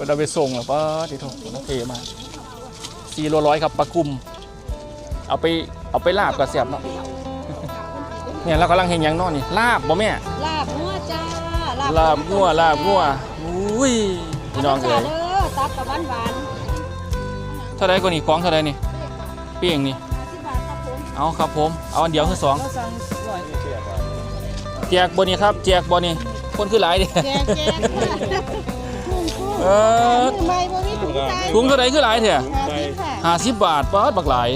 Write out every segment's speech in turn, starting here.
ก็ได้ไปส่งแล้วป้าดิโถน้องเทมาสี่โลร้อยครับปลากุม เอาไปเอาไปลาบกับเสียบเนาะเนี่ยเรากำลังเห็นหยังเนอนนี่ลาบบ่แม่ลาบงัวจ้าลาบงัวลาบงัวอุ้ยพี่น้องจ้าเอ้ยเด้อตัดกับหวานหวานเท่าไรกว่านี่ของเท่าไรนี่เปี้ยงนี่สิบบาทครับผมเอาครับผมเอาอันเดียวคือสองก็สั่งร้อยแจกบ่นี่ครับแจกบ่นี่คนคือหลายเดิแจกแจกทุ่งทุ่ง เอออใหม่บ่มีถุงใจถุงเท่าไรคือหลายเถอะห้าสิบค่ะห้าสิบบาทป้าดบักหลาย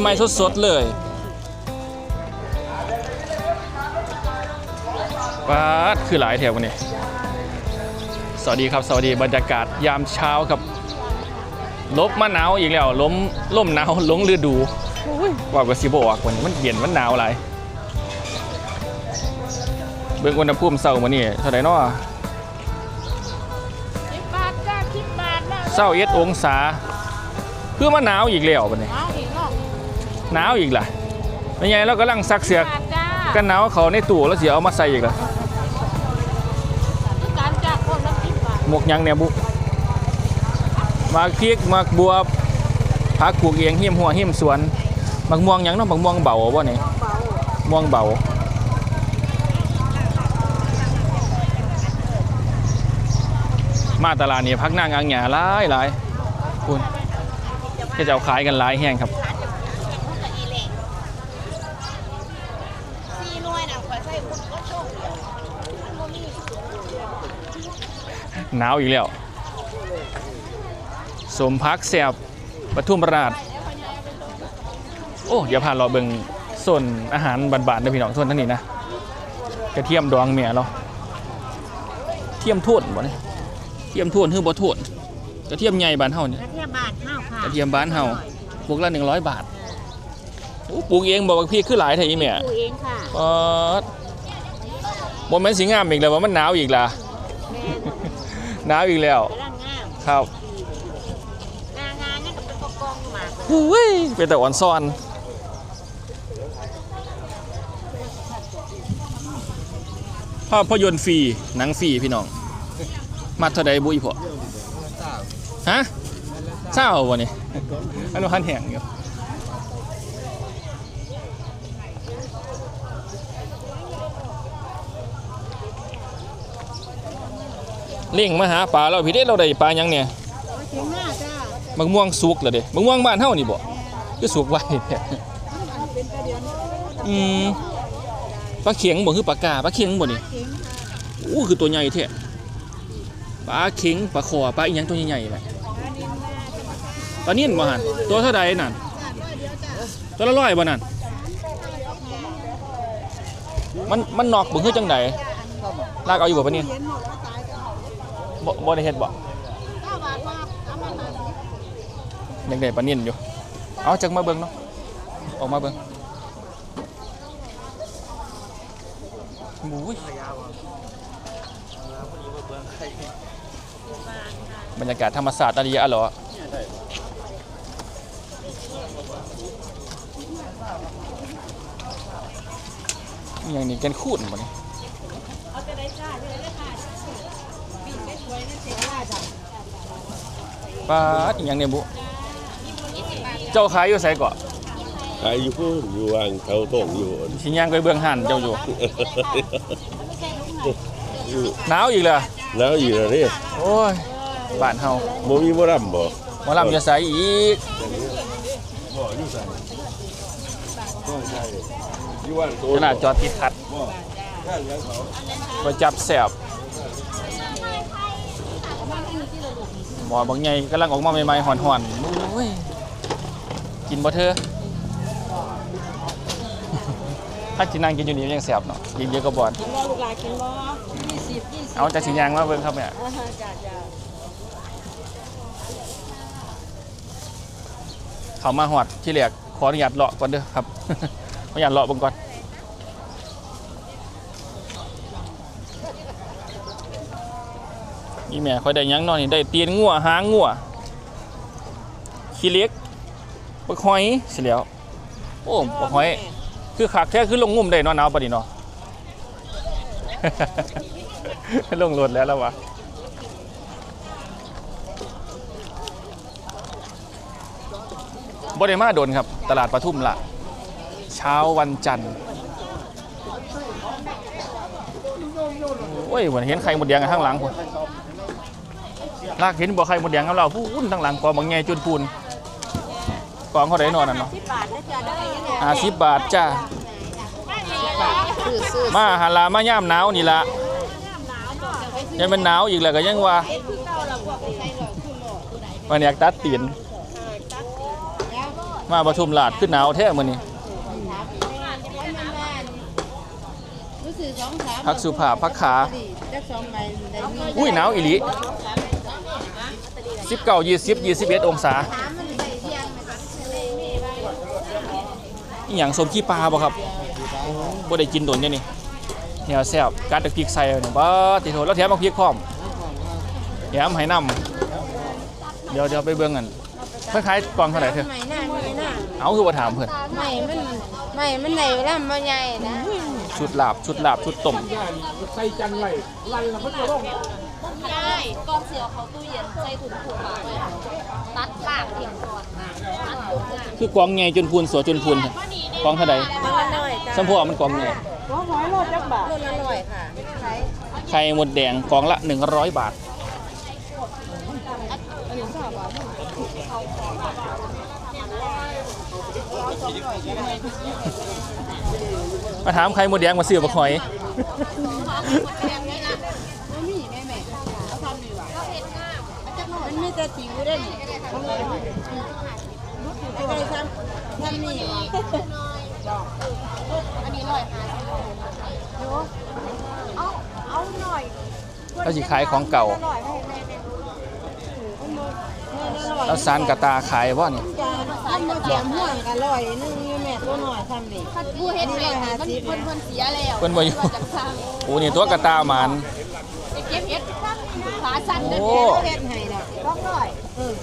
ใหม่ๆสดๆเลยป้าดคือหลายแถววันนี้ สวัสดีครับ สวัสดีบรรยากาศยามเช้าครับลบมาหนาวอีกแล้วล้มล่มหนาวหลงฤดูว่ากับสิบออกวันนี้มันเย็นมันหนาวหลายเบิ่งอุณหภูมิเช้ามื้อนี้เท่าไหร่นาะาทนะเช้าเอ็ดองศาคือมันหนาวอีกแล้วบัดนี้เอาอีกเนาะหนาวอีกล่ะเป็นไงเรากำลังซักเสือกบาทจ้ากันหนาวเขาในตู้แล้วเสียเอามาใส่อีกล่ะคือการจ้าคนละสิบบาทหมวกหยังเนี่ยบุมากพริกมากบวบผักปลูกเองหิมหัวหิมสวนมักม่วงหยังเนาะมักม่วงเบาบ่นี่เบาม่วงเบา มาตลาดนี่พักน้างอ่างหยาหลายหลายคุณก็จะเอาขายกันหลายแห้งครับหน่วอยใส่หมดก็โชคดีมันบ่มีหนาวอีกแล้วสมพักแสบปทุมราช โอ้อย่าพาเราเบิ่งส่วนอาหารบานๆนะพี่น้องส่วนทั้งนี้นะกระเทียมดองเมียเราเทียมโทษบ่เนี่ย ทียมโทษคือบ่โทษกระเทียมใหญ่บ้านเฮาเนี่ยกระเทียมบาทเฮาค่ะกระเทียมบ้านเฮาพวกละ100บาทโอ้ปลูกเองบอกว่าพี่คือหลายแท้อีแม่ปลูกเองค่ะปอดบ่แม่นสิงามอีกแล้วว่ามันหนาวอีกล่ะแม่นหนาวอีกแล้วกำลังงามครับงางานยังกับเป็นกองๆมาอุ้ยเป็นแต่อ่อนซ่อนภาพยนตร์ฟรีหนังฟรีพี่น้อง มาเท่าใดบุอีพอฮะเศร้าวะนี่อันนี้คันแห้งอยู่เล่งมาหาปลาเราพี่เด้เราได้ปลาหยังเนี่ยเสียงหน้าจ้ามะม่วงสุกเหรอเด้มะม่วงบ้านเฮานี่บ่คือสุกไว้เนี่ยเป็นกระเดือนอืมปลาเข็งบ่คือปลากาปลาเข็งบ่นี่เสียงโอ้คือตัวใหญ่แท้ ปลาเข็งปลาคอปลาอีหยังตัวใหญ่ๆแหละปลานิ่นบ่หันตัวเท่าใดนั่นตัวละร้อยบ่นั่นมันมันนอกบ่คือจังไดลากเอาอยู่บ่ปะเนี่ยนบ่บ่ได้เฮ็ดบ่ยังได้ปลานิ่นอยู่เอาจักมาเบิ่งเนาะออกมาเบิ่งโอ้ย บรรยากาศธรรมศาสตร์อะไรอะเหรออหย่างนี้กันคูดบ่นี่เอาจะได้จ้าจะได้ค่ะปีนไม่สวยนั่นเสียว่าจ้ะปลาอหย่างเนี่ยบุ เจ้าขายอยู่ไสเกาะขายอยู่พูนอยู่วางเขาโถงอยู่สิย่างไปเบื้องหันเจ้าอยู่อยู่หนาวอีกเลย แล้วอยู่นะเนี่ยโอ้ยบ้านเฮาโมมีโมรัมบ่หมอลำจะใส่อีกอยู่ว่างโตขนาดจอดติดขัดไปจับแสบหมอบางใหญ่กำลังออกมาใหม่ๆห่อนๆโอ้ยกินบ่เธอถ้ากินนางกินอยู่นี่ยังแสบเนาะกินเยอะก็บอลกินบ่ลูกหลานกินบ่ยี่ สิบยี่สิบเอาจากสิยางมาเบิ่งครับเนี่ยอ่าฮะจ้าจ้าเขามาหอดที่เหลียกขออนุญาตเลาะก่อนเด้อครับ ขออนุญาตเลาะเบิ่งก่อนนี่แม่ค่อยได้หยังเนอนนี่ได้ตีนงัวหางงัวขี้เล็กปักหอยสิแล้วโอ้ปักหอย คือขากแท้คือลงงุ่มได้เนอนหนาวปะนี่เนาะ ลงรถแล้วแล้ววะบริมาโดนครับ ตลาดปทุมละเช้าวันจันทร์โอ้ยเหมือนเห็นใครหมดแดงข้างหลังคนลากเห็นบ่อไข่หมดแดงกับเราผู้อุ่นข้างหลังกองบางแง่จุนพูนกองเขาได้นอนอะเนาะห้าสิบบาทจ้ามาฮาลามาย่ามหนาวนี่ละ ยังเป็นหนาวอีกแหล้วก็ยังว่าวันนี้ตัดตีนมาปทุมลาดขึ้นหนาวแท้มื้อนี้พักสุภาพพักขาอุ้ยหนาวอีหลีสิบเก้ายี่สิบยี่สิบเอ็ดองศาอย่างสมขี้ปลาบ่ครับบ่ได้กินโดนเนี่ยนี่ แนวแซ่บกัดตะพริกใส่เนี่ยบ้าติโถแล้วแถมบักพริกพร้อมแถมให้น้ำเดี๋ยวเดี๋ยวไปเบิ่งกันคล้ายๆกล่องเท่าไหร่เถอะใหม่หน้าใหม่หน้าเอาคือว่าถามเพิ่นใหม่มันใหม่มันไหนล่ำมันใหญ่นะชุดลาบชุดลาบชุดต้มได้กองเสียวเขาตู้เย็นใส่ถุงผูกไว้ตัดปากทิ้งก่อนตัดถุงเลยคือกองใหญ่จนพูนสัวจนพูนกองเท่าใดมันละน้อยจ้าสัมพอมันกองใหญ่ก็ร้อยโลจักบาทโลละน้อยค่ะใช้ไข่หมดแดงกองละ 100 บาท มาถามใครหมดแดงมาซื้อบักหอย มีแม่แม่เอาทำดีกว่ามันมีแต่จิ๋วเด้นี่ไอ้ไก่ซ้ำทำนี่ว่ะ อันนี้ร้อยห้าสิบเอาเอาหน่อยเราสิขายของเก่าหน่อยให้แม่แม่แล้วซานกระตาขายว่านี่จานอันมาแถมห่วงกันร้อยนึงอยู่แม่ตัวหน่อยทำดิถ้าผู้เฮ็ดให้มันเพิ่นเพิ่นเสียแล้วเพิ่นบ่อยู่จักสร้างโอ้นี่ตัวกระตาหมันไปเก็บเฮ็ดขาสั้นเด้อโอ้เฮ็ดให้ดอกก็ร้อยเออ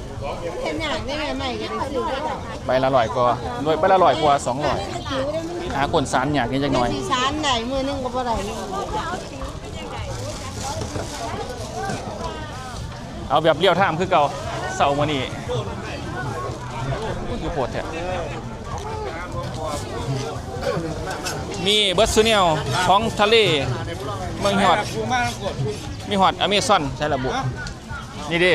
เฮ็ดอย่างได้แม่ใหม่ก็ได้ซื้อได้ดอกใบละร้อยกว่าด้วยใบละร้อยกว่าสองร้อยจิ๋วได้มันหาคนสารอยากนิดจักหน่อย สีสารได้มือนึงก็บ่ได้นี่เอาแบบเลี้ยวท่ามคือเก่าเสาร์มื้อนี้คือโพดแท้มีเบิร์ดซูเนียลของทะเล เมืองฮอด มีฮอดอเมซอนใช่ระบุ นี่ดิ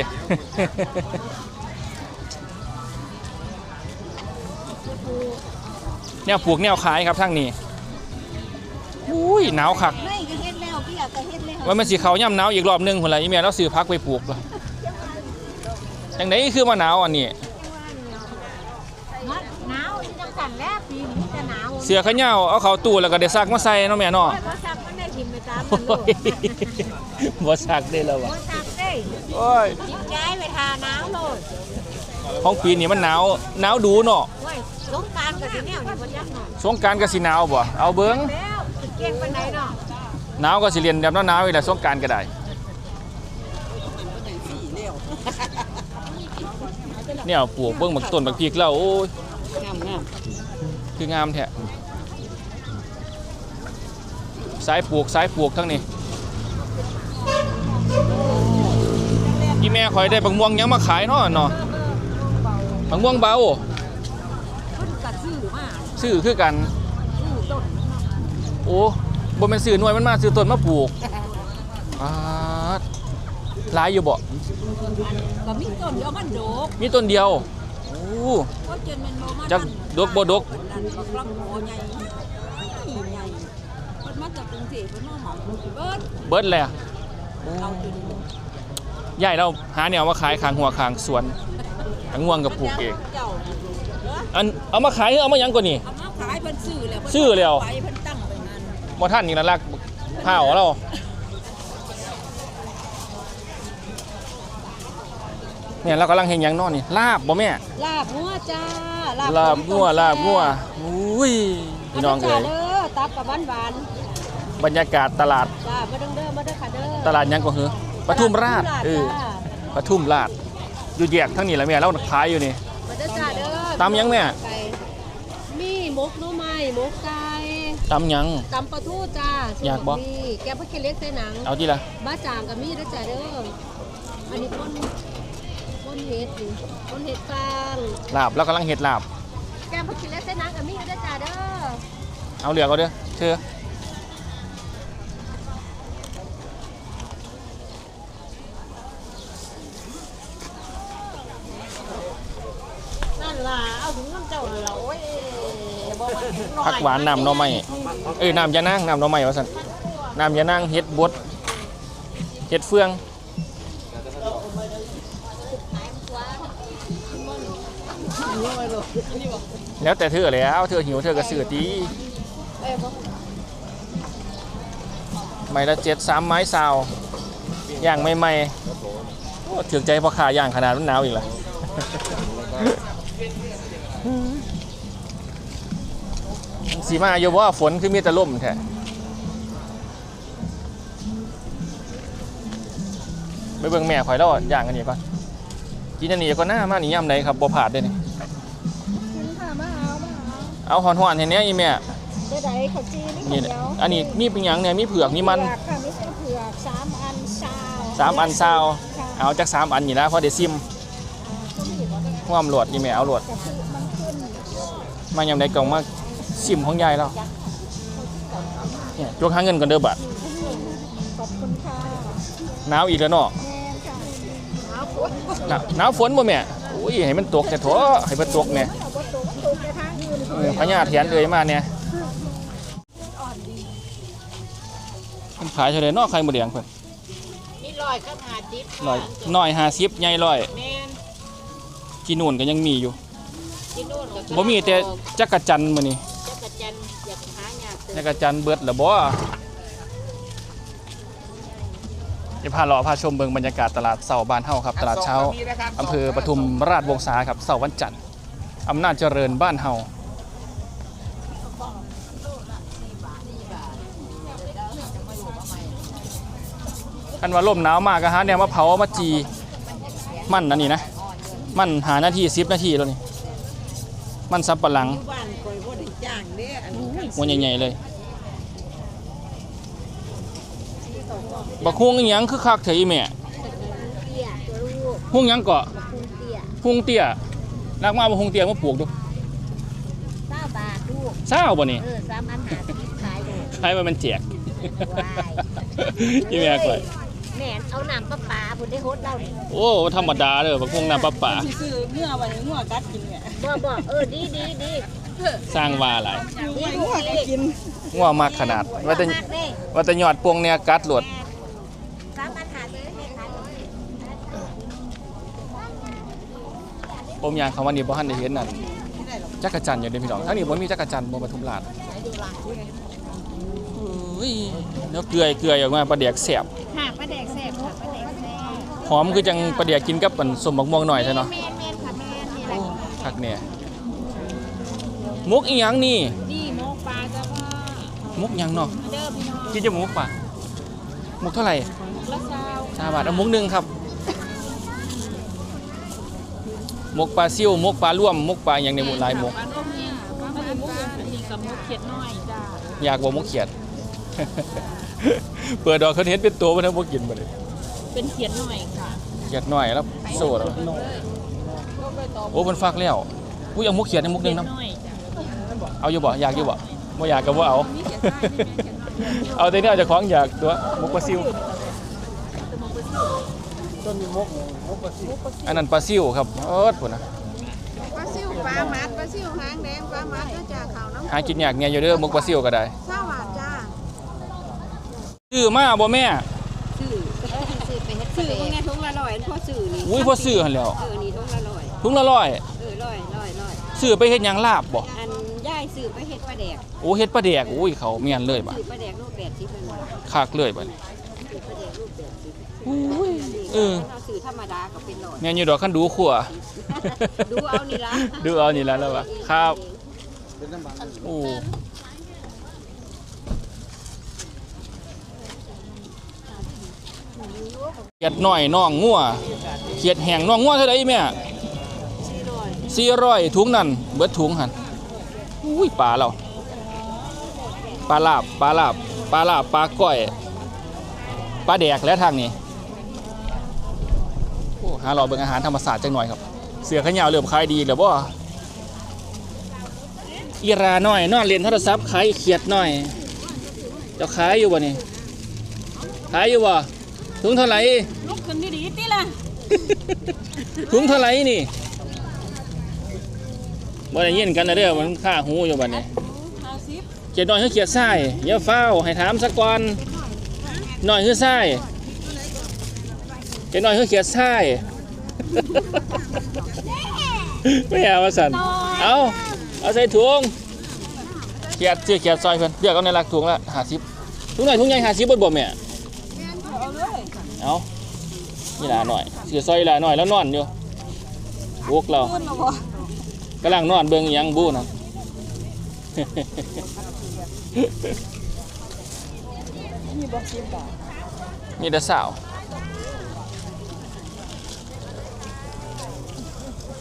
แนวปลูกแนวขายครับทั้งนี้อุ้ยหนาวคักไม่ก็เฮ็ดแล้วพี่อยากก็เฮ็ดแล้วว่ามันสีเขาย่ำหนาวอีกรอบหนึงคนละอีเมียเราซื้อพักไปปลูกเลยจังไดคือมาหนาวอันนี้หนาวที่จังสั่นแล้วปีนี้จะหนาวเสือขะเหย้าเอาเขาตู้แล้วก็ได้ซักมาใส่เนาะแม่เนาะบ่ซักมันได้ทิ่มไปตามโอ้ยบ่ซักได้แล้ววะบ่ซักได้โอ้ยยิงย้ายไปทาหนาวโลดของปีนี้มันหนาวหนาวดูเนาะโอ้ยสงกรารก็สิแนวนี้บ่จักหน่อยสงกรารก็สิหนาวบ่เอาเบิ่งแล้วสิเก่งปานใดเนาะหนาวก็สิเรียนแบบหนาวๆอีกแหละสงกรารก็ได้เนี่ยปลูกเบิ่งบักต้นบักพริกแล้วโอ้ยงามงามคืองามแท้สายปลูกสายปลูกทั้งนี้อีแม่คอยได้บักม่วงหยังมาขายเนาะเนาะบักม่วงเบาเพิ่นก็ซื้อมา ซื้อคือกันซื้อต้นโอ้บ่แม่นซื้อหน่วยมันมาซื้อต้นมาปลูกอ่าหลายอยู่บ่ก็มีต้นเดียวมันโดกมีต้นเดียวโอ้เพราะจนมันบ่มาจักดกบ่ดกนั่นบักลำโพใหญ่ใหญ่เพิ่นมาจากกรุงเทพเพิ่นมาเหมาเบิดเบิดแล้วโอ้เอาจนใหญ่เราหาแนวมาขายข้างหัวข้างสวนอังง่วงกับปลูกเองเจ้า อันเอามาขายหรือเอามาหยังก่อนนี่ เอามาขายเพิ่นซื้อแล้วซื้อแล้ว ไปเพิ่นตั้งไปนั่นบ่ท่านนี่ละลักข้าวเราเนี่ยเรากำลังเห็นยังเนอนนี่ลาบบ่แม่ลาบงัวจ้าลาบงัวลาบงัวอุ้ยพี่น้องเอ๋ยเด้อตับกับหวานหวานบรรยากาศตลาดๆจ้ามาเด้อเด้อมาเด้อค่ะเด้อตลาดหยังก็คือปทุมราชเออปทุมราชอยู่แยกทั้งนี้แหละแม่เราขายอยู่นี่ ตำยังแม่ ไก่มีหมกหน่อไม้หมกไก่ตำหยัง ตำปลาทูจ้าอยากบ่ มีแกงผักเกล็ดใส่หนัง เอาที่ละบ้าจางกับมีเด้อจ้าเด้อ อันนี้ต้นต้นเห็ดนี่ต้นเห็ดฟางลาบเรากำลังเห็ดลาบ แกมผักชีและเส้นนังกับมีอยู่ด้วยจ้าเด้อ เอาเหลือกเอาเด้อเธอ นั่นล่ะเอาถุงน้ำเจ้านั่นล่ะโอ้ยบอกว่าถุงน้อย ผักหวานน้ำหน่อไม้เอ้ยน้ำยานั่งน้ำหน่อไม้ว่าสันน้ำยานั่งเฮ็ดบดเฮ็ดเฟืองแล้วแต่เธอเลยเอาเธอหิวเธอก็ซื้อตีไม้ละเจ็ดสามไม้ซาวย่างไม่ไม่ๆถึงใจพอขาย่างขนาดมันหนาวอีกละ สีมาอยู่ว่าฝนคือมีแต่ลมแท้ไปเบิ่งแม่ข่อยแล้วย่างกันนี่ก่อนกินอันนี้ก็น่ามานี่ย่ำใดครับบ่ผาดเด้นี่ค่ะมาเอามาเอาเอาหอนๆเห็นเนี้ยอีแม่ได้ไดข้าวจีนี่นี่ข้าวเหนียวอันนี้มีเป็นหยังเนี่ยมีเผือกมีมันเผือกค่ะไม่ใช่เผือกสามอันซาวสามอันซาวค่ะเอาจากสามอันนี่นะเพราะเดี๋ยวซิมห่วามโหลดอีแม่เอาโหลดกะทิมันขึ้น มายำใดกล่องมา ซิมของยายแล้วเนี่ยจกหาเงินก่อนเด้อบัดขอบคุณค่ะหนาวอีกแล้วเนาะแม่ค่ะหนาวหนาวฝนบ่แม่อุ้ยให้มันตกแต่โถให้มันตกเนี่ยเอาวัตถุวัตถุไปทางอื่นเออพญาเถียนเลยมาเนี่ยมันขายเท่าไหร่เนอกใครหมดแดงเพิ่นนี่ลอยก็หาจิ๊บร้อยน้อยห้าสิบใหญ่ร้อยแม่นกินนู่นก็ยังมีอยู่ที่โน่นก็บ่มีแต่จักรจันทร์มื้อนี้ จักรจันทร์อยากหาหยาดเติจักรจันทร์เบิดแล้วบ่จะพาเลาะพาชมเบิ่งบรรยากาศตลาดเสาบ้านเฮาครับตลาดเช้าอำเภอปทุมราชวงศาครับเสาร์วันจันทร์อำนาจเจริญบ้านเฮาคันว่าลมหนาวมากก็หาแนวมาเผามาจีมันอันนี้นะ มันหานาที10นาทีแล้วนี่ มันสับปะหลัง บ้านคอยบ่ ได้จ้างเด้อันนี้หัวใหญ่ๆเลยบักฮวงอีหยังคือคักเถอะอีแม่เตี้ยตัวลูกฮวงหยังเกาะคุณเตี้ยฮวงเตี้ยรักมาบ่ฮวงเตี้ยมาปลูกดูเก้าบาทลูก เศร้าบ่นี่เออสามอันหาสิบขายเลยใครว่ามันแจกว้ายอีแม่ก่อยแม่นเอาน้ำปลาปลาบุญได้โฮดเราเนี่ยโอ้ธรรมดาเด้อบักฮวงน้ำปลาป่าซื้อเมื่อวันนี้งัวกัดกินเนี่ยบ่บ่เออดีดีดี สร้างว่าหลายดีงัวกัดกินงัวมากขนาด ว่าแต่มากเลยว่าแต่ยอดปวงเนี่ยกัดโหลดสามอันหาเลยแม่ขายเลยผมยางเขาวันนี้บ่ทันได้เห็นนั่นจักรจันทร์อยู่เด้อพี่น้องทั้งนี้บ่มีจักรจันทร์บ่ปทุมราชเอ้ยเดี๋ยวเกลือยเกลือยออกมาปลาเดียกแซ่บหากปลาแดกแซ่บค่ะปลาแดกแซ่บหอมคือจังปลาเดียกกินกับมันสมบักม่วงหน่อยใช่เนาะแม่นแม่นค่ะแม่นนี่แหละคักเนี่ย มุกอีหยังนี่นี่หมกปลาจ้าพ่อมุกหยังเนาะเด้อพี่น้องกินจะมุกป่ะมุกเท่าไหร่ละซาวชาบาทเอามุกหนึ่งครับมุกปลาซิ่วมุกปลาร่วมมุกปลาอย่างในหมู่หลายมุกปลาต้มเนี่ยปลาหมูอันนี้กับหมูเขียดน้อยจ้าอยากบอกมุกเขียด เปิดดอกเขาเห็นเป็นตัวมันทั้งพวกกินมาเลยเป็นเขียดน้อยค่ะเขียดหน่อยแล้วโซ่แล้วโอ้มันฟักแล้วอุ้ยเอามุกเขียดในมุกหนึงเขียน้ดน้อยจ้าำ เอาอยู่บ่อยากอยู่บ่บ่อยากก็บ่เอา เอาแต่เนี่ยเอาจากของอยากตัวมุกปลาซิ่วอันนั้นปลาซิ่วครับเอิดพุ่นนะปลาซิวปลามัดปลาซิวหางแดงปลามัดก็จะขาวน้ำหากินยากเนี่ยอยู่เด้อมุกปลาซิ่วก็ได้เศร้าหวานจ้าซื้อมาบ่แม่สื่อเออซื้อไปเฮ็ดสื่อเอว่าไงทงละร้อยพ่อสื่อนี่อุ้ยพอซื้อหั่นแหล้วเออนี่ทงละร้อยถุงละร้อยเออร้อยร้อยร้อยซื้อไปเฮ็ดหยังลาบบ่อันย่ายสื่ อไปเฮ็ดปลาแดกโอ้เฮ็ดปลาแดกอุ้ยเขาเมียนเลยบ่สื่อปลาแดกลูกแปดสิบเป็นว่าคักเลยบ่นี่สื่อปลาแดกลูกแปดสิบอุ้ยเออเราสื่อธรรมดากับเป็นร้อยแม่นอยู่ดอกคันดูขัว ดูเอานี่ละดูเอานี่แล้วแล้วว่ะครับโอ้เขียดหน่อยน้องงัวเขียดแห้งน้องงัวเท่าไดแม่สี่ร้อยถุงนั่นเบิดถุงหัน อุ้ยปลาเราปลาลาบปลาลาบปลาลาบปลาก้อยปลาแดกและทางนี้โอ้หาเราเบิ่งอาหารธรรมศาสตร์จังหน่อยครับ เสือขยาวเริ่มขายดีแล้วบ่อีราน้อยนอนเรียนโทรศัพท์ขายเขียดน้อยเจ้าขายอยู่บ่นี่ขายอยู่บ่ถุงเท่าไหร่ลุกขึ้นดีๆติล่ะถุงเท่าไหร่นี่ บ่ได้ยินกันนะเด้อมันค่าหูอยู่บัดนี้เขียดน้อยคือเขียดทรายอย่าเฝ้าให้ถามสักก่อนน้อยคือทรายเขียดน้อยคือเขียดทรายไม่เอาว่าสันเอาเอาใส่ถุงเขียดเสียเขียดซอยเพิ่นเรียกเอาในรักถุงละห้าสิบถุงหน่อยถุงใหญ่ห้าสิบบนบ่แม่เอาเลยเอานี่ละหน่อยเสียซอยละหน่อยแล้วนอนอยู่วกเรา กำลังนอนเบิ่งอิหยังบูนะ มีบ่10บาทนี่แต่สาว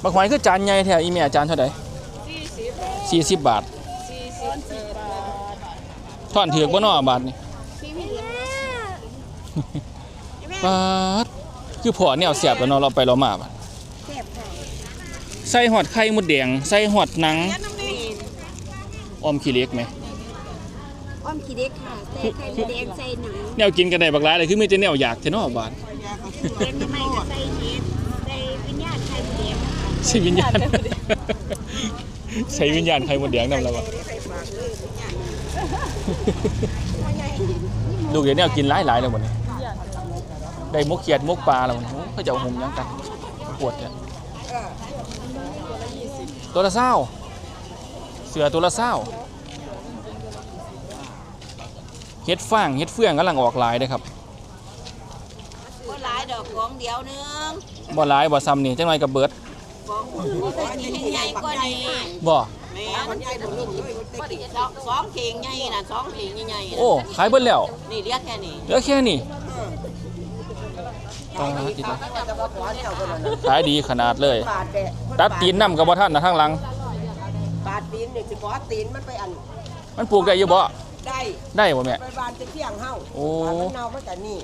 บักหอยคือจานใหญ่แท้อีแม่จานเท่าไหร่40สี่สิบบาท40บาทท่อนถือกบ่เนาะบาทนี่บาทคือพอแนวเสียบแล้วเนาะเราไปเรามาบาด ใส่หอดไข่มดแดงใส่หอดหนังออมขี้เหล็กไหมอ้อมขี้เด็กค่ะใส่ไข่มดแดงใส่หนังแนวกินกันได้บักหลายเลยคือมีแต่แนวอยากแต่เนาะบาดแกงใหม่ก็ใส่เห็ดใส่วิญญาณไข่มดแดงใส่วิญญาณใส่วิญญาณไข่มดแดงนำแล้วบ่ลูกเดี๋ยวแนวกินหลายๆแล้วบ่นี่ได้มกเขียดมกปลาแล้วบ่นี่โอ้เขาจะเอาหุ่มหยังกันปวดเนี่ย ตัวละเศร้าเสือตัวละเศร้าเฮ็ดฟางเฮ็ดเฟืองกำลังออกหลายเด้อครับบ่หลายดอกของเดียวนึงบ่หลายบ่ซ้ำนี่จังหน่อยก็เบิดของแต่นี่ใหญ่กว่านี้บ่แม่มันใหญ่บ่ลุ่มเลยสองสองเข่งใหญ่น่ะสองเข่งใหญ่ๆน่ะโอ้ขายเบิดแล้วนี่เรียกแค่นี้เหลือแค่นี้ ปาดอีกแล้วขายดีขนาดเลยบาทเดะตัดตีนน้ำกับบ่ท่านนะทางหลัง บาทตีนนี่สิขอตีนมันไปอัน มันปลูกได้อยู่บ่ ได้ได้บ่แม่ ไปบานจะเที่ยงเฮาโอ้ บานมันเน่ามาจากนี่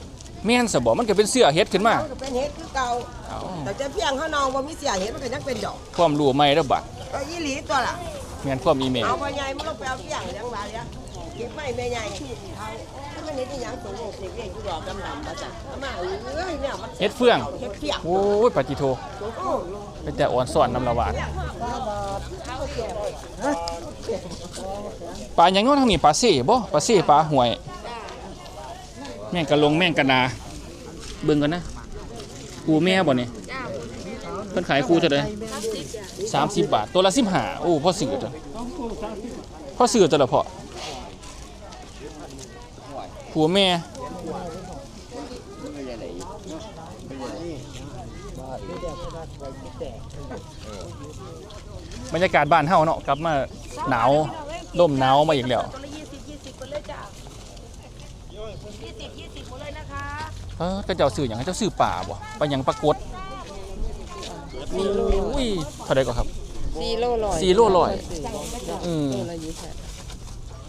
แม่นซะบ่มันก็เป็นเสื้อเฮ็ดขึ้นมามันก็เป็นเห็ดคือเก่า เอ้าแต่จะเที่ยงเฮาเน่าบ่มีเสียเห็ดมันก็ยังเป็นดอกความรู้ใหม่เด้อบัดก็ยี่หลีตัวล่ะ แม่นความอีเมลเอาไปใหญ่มันก็ไปเอาเที่ยงเลี้ยงบาเลี้ยงเก็บไม้แม่ใหญ่เอาถ้ามันเห็ดอีหยังสูงเด็กเด็กอยู่ดอกดำๆมาจ้ะเอามาเอ้ยเนี่ยมันเฮ็ดเฟืองเห็ดเฟียงโอ้ยปฏิโทโอ้เป็นแต่อ่อนสอนน้ำละหวานปลาหยังเนาะทางนี้ปลาเซ่บ่ปลาเซ่ปลาหวย แม่งกะลงแม่งกะนาเบิ่งกันนะคูแม่บ่นี่เพิ่นขายคูเท่าใด30บาท ตัวละ15โอ้พ่อซื้อตัวพ่อซื้อตัวละพอ คูแม่บรรยากาศบ้านเฮาเนาะกลับมาหนาวร่มหนาวมาอีกแล้วเออก็เจ้าซื้ออย่างเจ้าซื้อป่าบ่ปลาหยังปลากดอุ้ยเท่าไดก็ครับสี่โลลอยสี่โลร้อยอืม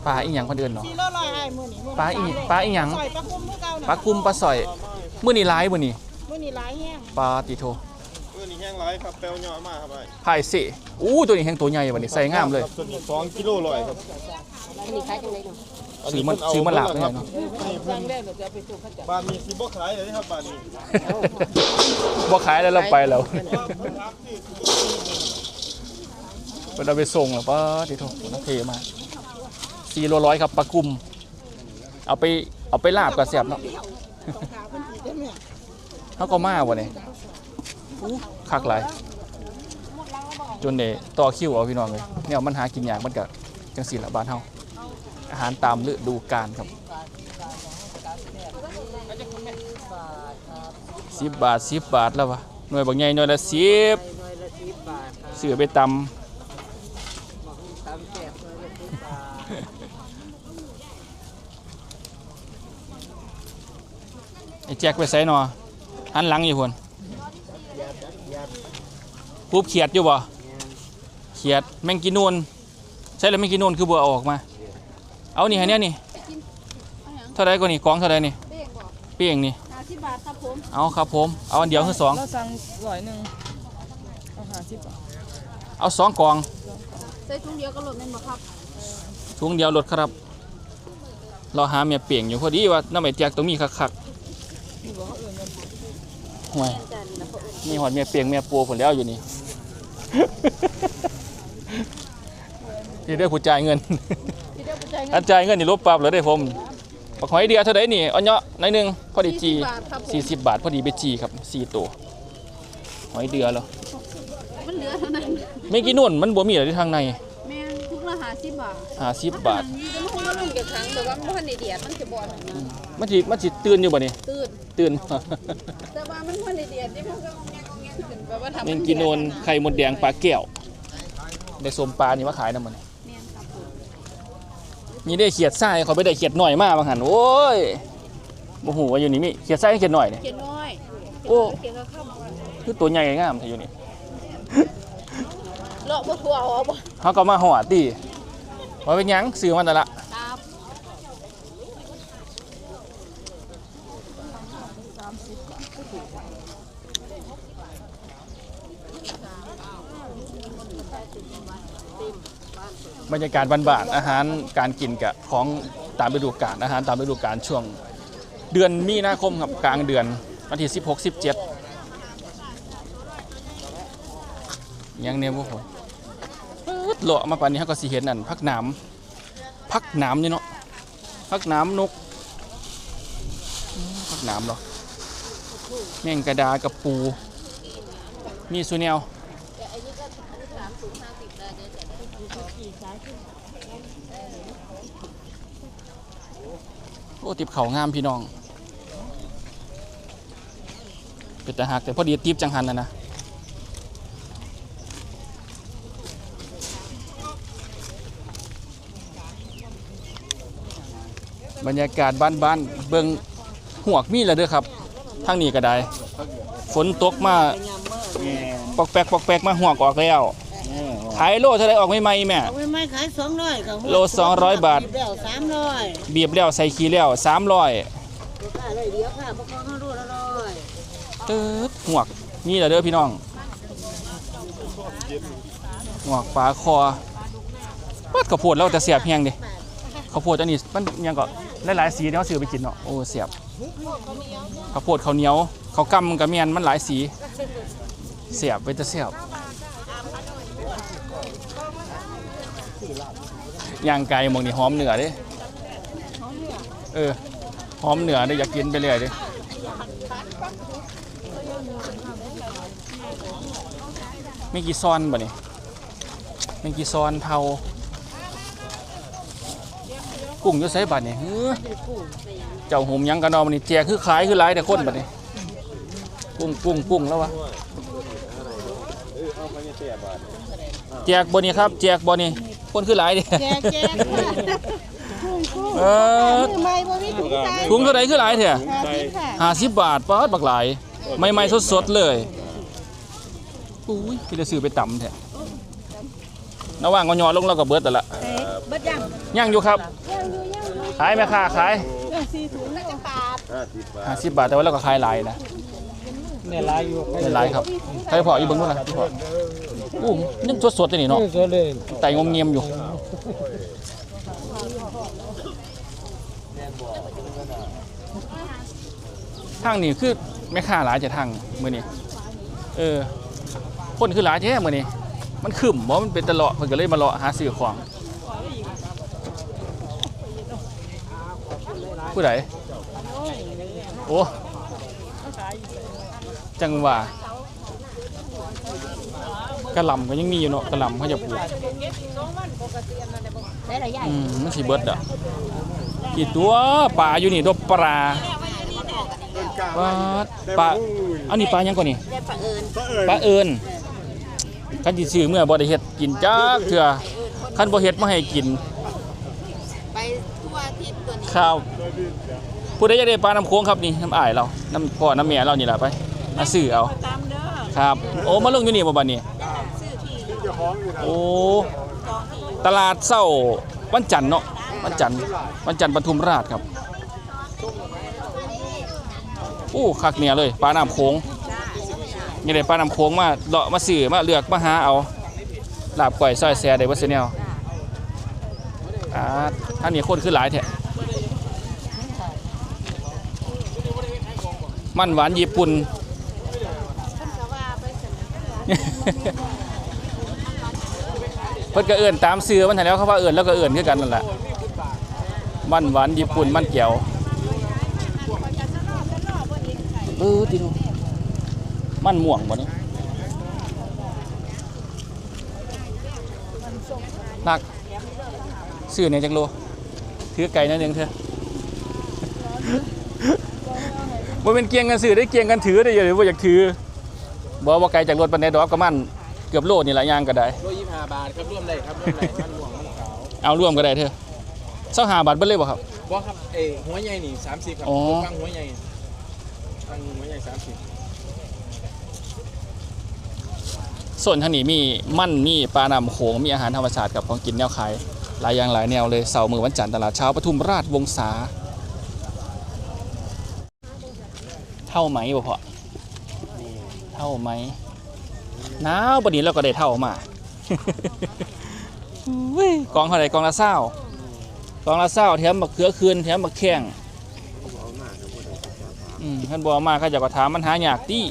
ปลาอีหยังคนเดินเนาะ400ไอ้มื้อนี้ปลาอีปลาอีหยัง ซอยปลาคุมคือเก่าปลากุมปลาสอยมื้อนี้หลายมื้อนี้มื้อนี้หลายแฮงปลาติโทมื่อนี้แห้งร้ายครับแปลวเหยอมากครับไอ้พายสิอู้ตัวนี้แห่งตัวใหญ่บัดนี้ใส่งามเลย ครับส่วนนี้สองกิโลร้อยครับซื้อมันซื้อมันหลากเลยเนาะนี่เพิ่นบ้านมีสิบ่ขายเลยครับบ้านนี้บ่ขายแล้วเราไปแล้วเป็นเอาไปส่งแล้วป้าที่โทน่าเทมาก สี่โลร้อยครับปลากุม เอาไปเอาไปลาบกับแสบเนาะเขาก็มาวันนี้คักหลายจนเดต่อคิวเอาพี่น้องเลยเนี่ยมันหากินอย่างมันกับจังสีละบ้านเฮาอาหารตามฤดูกาลครับสิบบาทสิบบาทแล้ววะหน่วยบางใหญ่หน่วยละสิบน้อยละสิบบาทครับเสือไปตตำแซ่บน้อยละสิบบาำทไอ้ แจ็คไปใส่หนอหันหลังอยู่พนปุ๊บเขียดอยู่บ่เขียดแมงกินูนใช่แล้วแมงกินูนคือบัวเอาออกมา เอานี่ให้เนี่ยนี่เท่าไรก็นี่กองเท่าไรนี่เป้งบอกเปี้ยงนี่50บาทครับผมเอาครับผมเอาอันเดียวคือสองเราสั่งร้อยหนึงเอา50บาทเอาสองกองใส่ถุงเดียวก็หล่นนั่นบ่ครับถุงเดียวรถครับ เราหาเมียเปลี่ยงอยู่พอดีว่าน้ำไอแจกต้องมีคักๆ ห่วยมีหอดเมียเปลี่ยงเมียปูผลแล้วอยู่นี่ ที่ได้ผู้จ่ายเงินที่เดียวไปจ่ายเงิอันนจ่ายเงินนี่ลบปรับเลยได้ผมบักหอยเดียวเท่าไดนี่เอาเนาะหน่อยหนึงพอดีจีบาทครับผม40บาทพอดีไปจีครับสี่ตัวหอยเดือเหรอมันเหลือเท่านั้นไม่กี่นุ่นมันบ่มีอะไรทางในแม่นทุกละ50บาท50บาทจะมันคงบ่ลงจากครั้งแต่ว่ามันบ่ทันได้เดียดมันจะบ่อนนะ มันสิมันสิตื่นอยู่บ่นี่ตื่นตื่นแต่ว่ามันบ่ทันได้เดียดที่มันก็งแงงงแงงขึ้นแบบว่าทำแมงกินโนนไข่มดแดงปลาแก้วได้สมปลานี่มาขายนำมันแม่นครับผมมีได้เขียดทรายเขาไปได้เขียดหน่อยมาบางหันโอ้ยบ่ฮู้ว่าอยู่นี่มีเขียดทรายกับเขียดหน่อยนี่เขียนน้อยโอ้เขียนก็เข้ามาคือตัวใหญ่งามแท้อยู่นี่เลาะบ่ทั่วเอาบ่เขาก็มาหอดติว่าเป็นหยังซื้อมันแต่นละ บรรยากาศบ้านๆอาหารการกินกับของตามฤดูกาลอาหารตามฤดูกาลช่วง เดือนมีนาคมครับกลางเดือนวันที่16 17ยังเนี่ยพวกผมปึ๊ดเลาะมาป่านนี้เขาก็สิเห็นนั่นพักหน้ำพักหน้ำนี่เนาะพักหน้ำนกพักหน้ำเหรอแมงกระดากระปู มีสุเนียว โอ้ติบเขางามพี่น้อง เป็นแต่หักแต่พอดีติบจังหันนะนะบรรยากาศบ้านๆเบิงหวกมีแล้วเด้อครับทางนี้ก็ได้ ฝนตกมาปอกแปกปอกแปกมาหวกออกแล้ว ขายโลเท่าไรออกใหม่ๆแม่ เอาไปไม่ขายสองร้อยกับโล200บาท แล้วสามร้อยบีบแล้วใส่ขี้แล้ว300ค่าเลยเดียวค่ะพวกเขาเขารู้ละร้อยตึ๊ดหวกนี่แหละเด้อพี่น้องหวกปลาคอปัดข้าวโพดแล้วแต่เสียบแฮงดิข้าวโพดอันนี้มันยังก็หลายๆสีเนาะซื้อไปกินเนาะโอ้เสียบข้าวโพดข้าวเหนียวข้าวกำกับเมียนมันหลายสี เสียบไปจะเสียบ ย่างไก่หมองนี่หอมเหนือเด้เออหอมเหนือด้อยากกินไปเรื่อยเด้มีกี่ซอนบ่นี่มีกี่ซอนเผากุ้งอยู่ไสบัดนี่เฮ้อเจ้าหุมยังกันเนาะมันนี่แจกคือขายคือหลายแต่คนบัดนี่กุ้งกุ้งกุ้งแล้ววะแจกบ่นี่ครับ แจกบ่นี่ คนคือหลายเดิแจกแจกเออไม่บ่มีถุงใส่ถุงเท่าไหร่คือหลายแท้ห้าสิบค่ะห้าสิบบาทป๊อดบักหลายใหม่ๆสดๆเลยอุ้ยพี่จะซื้อไปต่ำแท้ระหว่างก็ยอลงแล้วก็เบิดแต่ละเบิดยังย่างอยู่ครับขายไหมค่าขายสี่ถุงแล้วจังปาดห้าสิบบาทแต่ว่าเราก็ขายหลายนะเนี่ยลายอยู่ไม่หลายครับใครพออีกเบิ้งด้วยนะพี่พอ อู้ยังสดๆเลยนี่เนาะสวยเลยไต่งมเงียมอยู่ทางนี้คือแม่ค้าหลายจะทางมือนี้เออคนคือหลายแท้มือนี้มันขึ้นบ่มันเป็นตะเลาะเพิ่นก็เลยมาเลาะหาซื้อของผู้ใดโอ้จังหว่า กระหล่ำก็ยังมีอยู่เนาะกระหล่ำเขาจะปลูกได้หลายอย่างอืมมันสิเบิดอะกี่ตัวปลาอยู่นี่ตัวปลาปลาปลาอันนี้ปลายังก่อนนี่ได้ปลาเอิญปลาเอิญคันสิซื้อเมื่อบ่ได้เฮ็ดกินจักเทื่อคันบ่เฮ็ดมาให้กินไปทั่วอาทิศตัวนี้ข้าวผู้ใดอยากได้ปลาน้ำโค้งครับนี่น้ำอ้ายเราน้ำพ่อน้ำแม่เรานี่ล่ะไปมาซื้อเอาตามเด้อครับ โอ้มาลงอยู่นี่บ่บัดนี้ โอ้ตลาดเช้าวันจันทร์เนาะวันจันทร์วันจันทร์ปทุมราชครับโอ้คักเนี่ยเลยปลาน้ำโขงนี่ได้ปลาน้ำโขงมาเลาะมาซื้อมาเลือกมาหาเอาลาบก่อยซอยแซ่ได้บ่ซิแนวอ่าอันนี้คนคือหลายแท้มันหวานญี่ปุ่น เพิ่นก็เอื่นตามซื้อมันหันแหล้วเขาว่าเอื่นแล้วก็เอื่นคือกันนั่นแหละมันหวานญี่ปุ่นมันเกี่ยวเออติดูมันม่วงบ่นี่นักซื้อเนี่ยจังโลถือไก่นั่นเองเถอะบ่เป็นเกียงกันซื้อได้เกียงกันถือได้อยู่หรือบ่อยากถือบ่ว่าไกลจากรถปานใดดอกก็มัน เกือบโลนี่ละย่างก็ได้โลยี่ห้าบาทครับร่วมได้ครับร่วมได้มันหลวงมันขาวเอาร่วมก็ได้เถอะเศร้าหาบาทเบิ้เลยบ่ครับบ่ครับเอ้หัวใหญ่นี่สามสิบครับอ๋อฟังหัวใหญ่ฟังหัวใหญ่สามสิบส่วนทางนี้มีมั่นมีปลาน้ำโขงมีอาหารธรรมชาติกับของกินแนวขายหลายอย่างหลายแนวเลยเสาร์มือวันจันทร์ตลาดเช้าปทุมราชวงศาเท่าไหมบ่พอเท่าไหม หนาวปานนี้เราก็ได้เท่ามาเว้ยกองเท่าไหร่กองละเศร้ากองละเศร้าแถมบักเขือคืนแถมบักแข้งอืมท่านบอกมาเขาจะก็ถามมันหายากตี้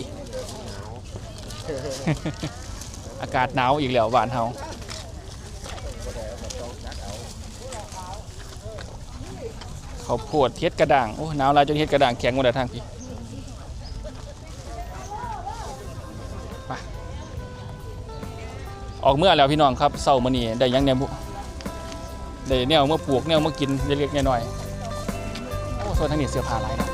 อากาศหนาวอีกแล้วบ้านเฮาเขาวโพดเฮ็ดกระด่างโอ้หนาวหลายจนเฮ็ดกระด่างแข็งหมดแล้วทางพี่ ออกเมื่อแล้วพี่น้องครับเศร้ามานี่ได้ยังแนวได้แนวมาปลูกแนวมากินเล็กๆน้อยๆโอ้ส่วนทางนี้เสื้อผ้าหลายนะ